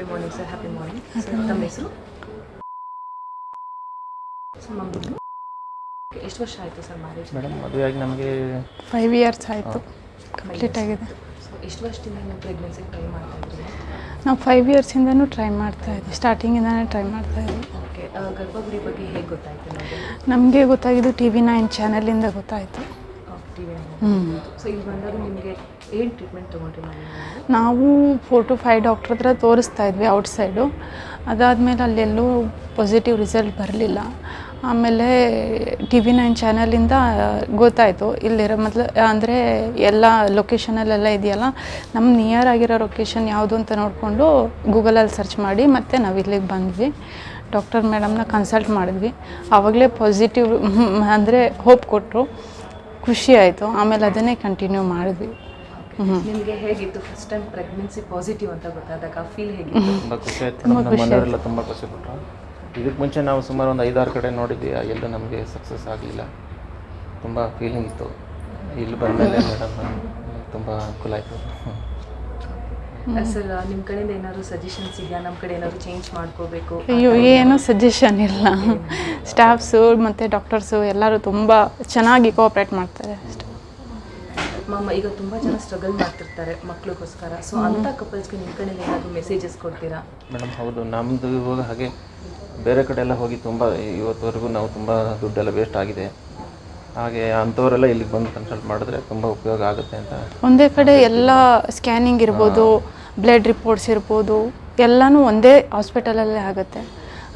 morning, Happy morning. ತಮ್ಮ ಹೆಸರು ಎಷ್ಟು ವರ್ಷ ಆಯಿತು ಸರ್ ಮ್ಯಾರೇಜ್ ಮೇಡಮ್ ಮದುವೆಯಾಗಿ ನಮಗೆ ಫೈವ್ ಇಯರ್ಸ್ ಆಯಿತು. ಕಂಪ್ಲೀಟ್ ಆಗಿದೆ. ಸೊ ಎಷ್ಟು ವರ್ಷದಿಂದ ನೀವು ಪ್ರೆಗ್ನೆನ್ಸಿಗೆ ಟ್ರೈ ಮಾಡ್ತಾ ಇದ್ದೀರಿ? ನಾವು ಫೈವ್ ಇಯರ್ಸಿಂದನೂ ಟ್ರೈ ಮಾಡ್ತಾ ಇದ್ವಿ. ಸ್ಟಾರ್ಟಿಂಗಿಂದನೇ ಟ್ರೈ ಮಾಡ್ತಾ ಇದ್ವಿ. ಓಕೆ ಬಗ್ಗೆ ಹೇಗೆ ನಮಗೆ? ಗೊತ್ತಾಗಿದ್ದು ಟಿ ವಿ ನೈನ್ ಚಾನಲಿಂದ ಗೊತ್ತಾಯಿತು. ಟಿ ಹ್ಞೂ ಸೊ ಇಲ್ಲಿ ಬಂದಾಗ ನಿಮಗೆ ಏನು ಟ್ರೀಟ್ಮೆಂಟ್ ತೊಗೊಂಡ್ರಿ ನಾವು ನಾವು ಫೋರ್ ಟು ಫೈವ್ ಡಾಕ್ಟ್ರ್ ಹತ್ರ ತೋರಿಸ್ತಾ ಇದ್ವಿ ಔಟ್ಸೈಡು ಅದಾದಮೇಲೆ ಅಲ್ಲೆಲ್ಲೂ ಪಾಸಿಟಿವ್ ರಿಸಲ್ಟ್ ಬರಲಿಲ್ಲ. ಆಮೇಲೆ ಟಿ ವಿ ನೈನ್ ಚಾನಲಿಂದ ಗೊತ್ತಾಯಿತು. ಇಲ್ಲಿರೋ ಮೊದಲು ಅಂದರೆ ಎಲ್ಲ ಲೊಕೇಶನಲ್ಲೆಲ್ಲ ಇದೆಯಲ್ಲ ನಮ್ಮ ನಿಯರ್ ಆಗಿರೋ ಲೊಕೇಶನ್ ಯಾವುದು ಅಂತ ನೋಡಿಕೊಂಡು ಗೂಗಲಲ್ಲಿ ಸರ್ಚ್ ಮಾಡಿ ಮತ್ತೆ ನಾವು ಇಲ್ಲಿಗೆ ಬಂದ್ವಿ. ಡಾಕ್ಟರ್ ಮೇಡಮ್ನ ಕನ್ಸಲ್ಟ್ ಮಾಡಿದ್ವಿ. ಆವಾಗಲೇ ಪಾಸಿಟಿವ್ ಅಂದರೆ ಹೋಪ್ ಕೊಟ್ಟರು ಖುಷಿ ಆಯಿತು. ಆಮೇಲೆ ಅದನ್ನೇ ಕಂಟಿನ್ಯೂ ಮಾಡಿದ್ವಿ. ನಿಮಗೆ ಹೇಗಿತ್ತು ಫಸ್ಟ್ ಟೈಮ್ ಪ್ರೆಗ್ನೆನ್ಸಿ ಪಾಸಿಟಿವ್ ಅಂತ ಗೊತ್ತಾದಾಗ ಫೀಲ್ ಹೇಗಿತ್ತು? ತುಂಬ ಖುಷಿ ಆಯ್ತು. ನಮ್ಮ ಮನೆಯವರೆಲ್ಲ ತುಂಬ ಖುಷಿ ಪಟ್ಟರು ಇದಕ್ಕೆ ಮುಂಚೆ ನಾವು ಸುಮಾರು ಒಂದು ಐದಾರು ಕಡೆ ನೋಡಿದ್ವಿ ಎಲ್ಲೂ ನಮಗೆ ಸಕ್ಸಸ್ ಆಗಲಿಲ್ಲ. ತುಂಬ ಫೀಲಿಂಗ್ ಇತ್ತು. ಇಲ್ಲಿ ಬಂದಮೇಲೆ ಮೇಡಮ್ ತುಂಬ ಅನುಕೂಲ ಆಯಿತು. ಸರ್ ನಿಮ್ಮ ಕಡೆಯಿಂದ ಏನಾದ್ರು ಸಜೆಷನ್ಸ್ ಇದೆಯಾ? ನಮ್ಮ ಕಡೆ ಏನಾದ್ರು ಚೇಂಜ್ ಮಾಡ್ಕೋಬೇಕು? ಅಯ್ಯೋ ಏನೂ ಸಜೆಷನ್ ಇಲ್ಲ. ಸ್ಟಾಫ್ಸು ಮತ್ತು ಡಾಕ್ಟರ್ಸು ಎಲ್ಲರೂ ತುಂಬ ಚೆನ್ನಾಗಿ ಕೋಆಪ್ರೇಟ್ ಮಾಡ್ತಾರೆ ಅಷ್ಟೇ. ಮಮ್ಮ ಈಗ ತುಂಬ ಜನ ಸ್ಟ್ರಗಲ್ ಮಾಡ್ತಿರ್ತಾರೆ ಮಕ್ಳಿಗೋಸ್ಕರ. ಸೊ ಅಂಥ ಕಪಲ್ಸ್ಗೆ ನಿಮ್ಮ ಕಡೆಯಿಂದ ಏನಾದರೂ ಮೆಸೇಜಸ್ ಕೊಡ್ತೀರಾ? ಮೇಡಮ್ ಹೌದು. ನಮ್ಮದು ಇವಾಗ ಹಾಗೆ ಬೇರೆ ಕಡೆ ಎಲ್ಲ ಹೋಗಿ ತುಂಬ ಇವತ್ತುವರೆಗೂ ನಾವು ತುಂಬ ದುಡ್ಡೆಲ್ಲ ವೇಸ್ಟ್ ಆಗಿದೆ. ಹಾಗೆ ಅಂಥವರೆಲ್ಲ ಇಲ್ಲಿಗೆ ಬಂದು ಕನ್ಸಲ್ಟ್ ಮಾಡಿದ್ರೆ ತುಂಬ ಉಪಯೋಗ ಆಗುತ್ತೆ ಅಂತ. ಒಂದೇ ಕಡೆ ಎಲ್ಲ ಸ್ಕ್ಯಾನಿಂಗ್ ಇರ್ಬೋದು ಬ್ಲಡ್ ರಿಪೋರ್ಟ್ಸ್ ಇರ್ಬೋದು ಎಲ್ಲನೂ ಒಂದೇ ಹಾಸ್ಪಿಟಲಲ್ಲೇ ಆಗುತ್ತೆ.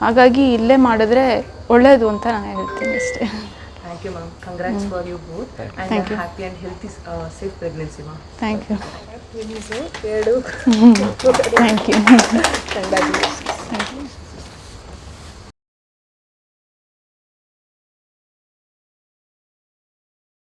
ಹಾಗಾಗಿ ಇಲ್ಲೇ ಮಾಡಿದ್ರೆ ಒಳ್ಳೆಯದು ಅಂತ ನಾನು ಹೇಳ್ತೀನಿ ಅಷ್ಟೇ. Thank you ma'am congrats for you both you happy and healthy safe pregnancy ma'am thank you ಎರಡು ಥ್ಯಾಂಕ್ ಯು ಕಂಗ್ರಾಚುಲೇಷನ್